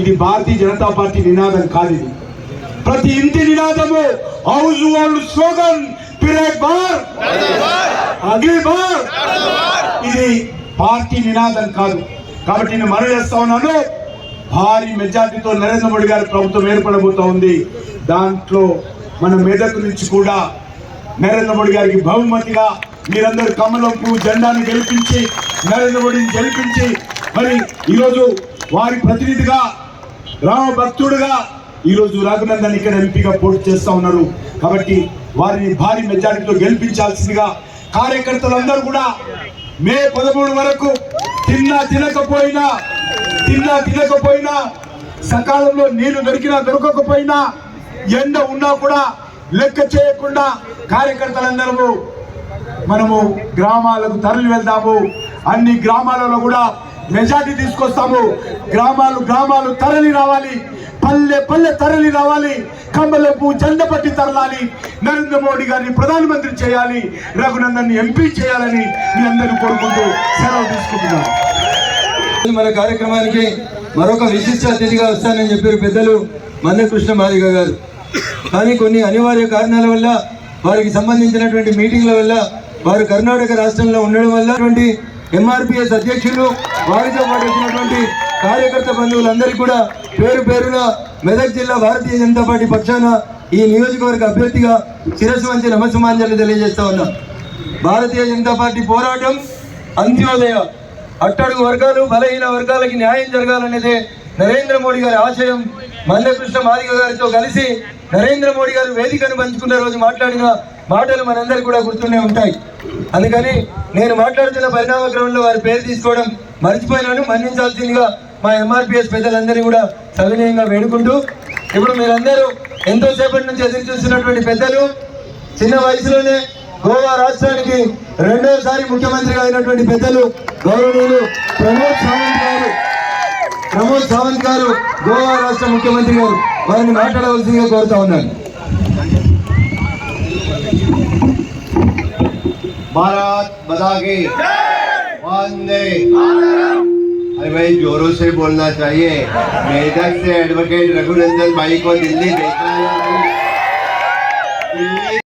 ఇది భారతీయ జనతా పార్టీ నినాదం కాదు ఇది. ప్రతి ఇంటి నినాదము హౌస్ వాళ్ళు స్లోగన్ పిరేడ్ బార్. అగ్రి బార్. ఇది పార్టీ నినాదం కాదు. కాబట్టి నేను మనవి చేస్తా ఉన్నాను. భారీ మెజార్టీతో నరేంద్ర మోడీ గారి ప్రభుత్వం ఏర్పడబోతా ఉంది. దాంట్లో మన మెదక్ నుంచి కూడా నరేంద్ర మోడీ గారికి బహుమతిగా మీరందరూ కమలం పువ్వు జెండాను గెలిపించి నరేంద్ర మోడీని గెలిపించి మరి ఈరోజు వారి ప్రతినిధిగా రామ భక్తుడుగా ఈరోజు రఘునందన్ ఇక్కడ ఎంపీగా పోటీ చేస్తూ ఉన్నారు. కాబట్టి వారిని భారీ మెజారిటీతో గెలిపించాల్సిందిగా కార్యకర్తలందరూ కూడా మే పదమూడు వరకు తిన్నా తినకపోయినా తిన్నా తినకపోయినా సకాలంలో నీళ్ళు దొరికినా దొరకకపోయినా ఎండ ఉన్నా కూడా లెక్క చేయకుండా కార్యకర్తలందరము మనము గ్రామాలకు తరలి వెళ్దాము. అన్ని గ్రామాలలో కూడా మెజార్టీ తీసుకొస్తాము. గ్రామాలు గ్రామాలు తరలి రావాలి. పల్లె పల్లె తరలి రావాలి. కమ్మలపు జెండ తరలాలి. నరేంద్ర మోడీ గారిని ప్రధానమంత్రి చేయాలి. రఘునందన్ ఎంపీ చేయాలని మీ అందరూ కోరుకుంటూ సెలవు తీసుకుంటున్నాను మన కార్యక్రమానికి మరొక విశిష్ట అతిథిగా వస్తానని చెప్పారు పెద్దలు మందకృష్ణ మాదిగ గారు. కానీ కొన్ని అనివార్య కారణాల వల్ల వారికి సంబంధించినటువంటి మీటింగ్ల వల్ల వారు కర్ణాటక రాష్ట్రంలో ఉండడం వల్ల ఎంఆర్పిఎస్ అధ్యక్షులు వారితో పాటు వచ్చినటువంటి కార్యకర్త బంధువులందరికీ కూడా పేరు పేరున మెదక్ జిల్లా భారతీయ జనతా పార్టీ పక్షాన ఈ నియోజకవర్గ అభ్యర్థిగా శిరస్సు వంచి నమస్సుమాంజలు తెలియజేస్తా ఉన్నా. భారతీయ జనతా పార్టీ పోరాటం అంత్యోదయ అట్టడుగు వర్గాలు బలహీన వర్గాలకి న్యాయం జరగాలనేదే నరేంద్ర మోడీ గారి ఆశయం. మందకృష్ణ మాదిగ గారితో కలిసి నరేంద్ర మోడీ గారు వేదికను పంచుకున్న రోజు మాట్లాడిన మాటలు మనందరికీ కూడా గుర్తుండే ఉంటాయి. అందుకని నేను మాట్లాడుతున్న పరిణామ క్రమంలో వారి పేరు తీసుకోవడం మర్చిపోయినాను మన్నించాల్సిందిగా మా ఎంఆర్పిఎస్ పెద్దలందరినీ కూడా సవినయంగా వేడుకుంటూ ఇప్పుడు మీరందరూ ఎంతోసేపటి నుంచి ఎదురు చూస్తున్నటువంటి పెద్దలు చిన్న వయసులోనే గోవా రాష్ట్రానికి రెండోసారి ముఖ్యమంత్రిగా అయినటువంటి పెద్దలు గౌరవనీయులు ప్రమోద్ సావంత్ గారు. ప్రమోద్ సావంత్ గారు గోవా రాష్ట్ర ముఖ్యమంత్రి గారు. వారిని మాట్లాడవలసిందిగా కోరుతా ఉన్నాను. भारत बदागे वंदे। अरे भाई, जोरों से बोलना चाहिए। मेदक से एडवोकेट रघुनंदन भाई को दिल्ली दिल्ली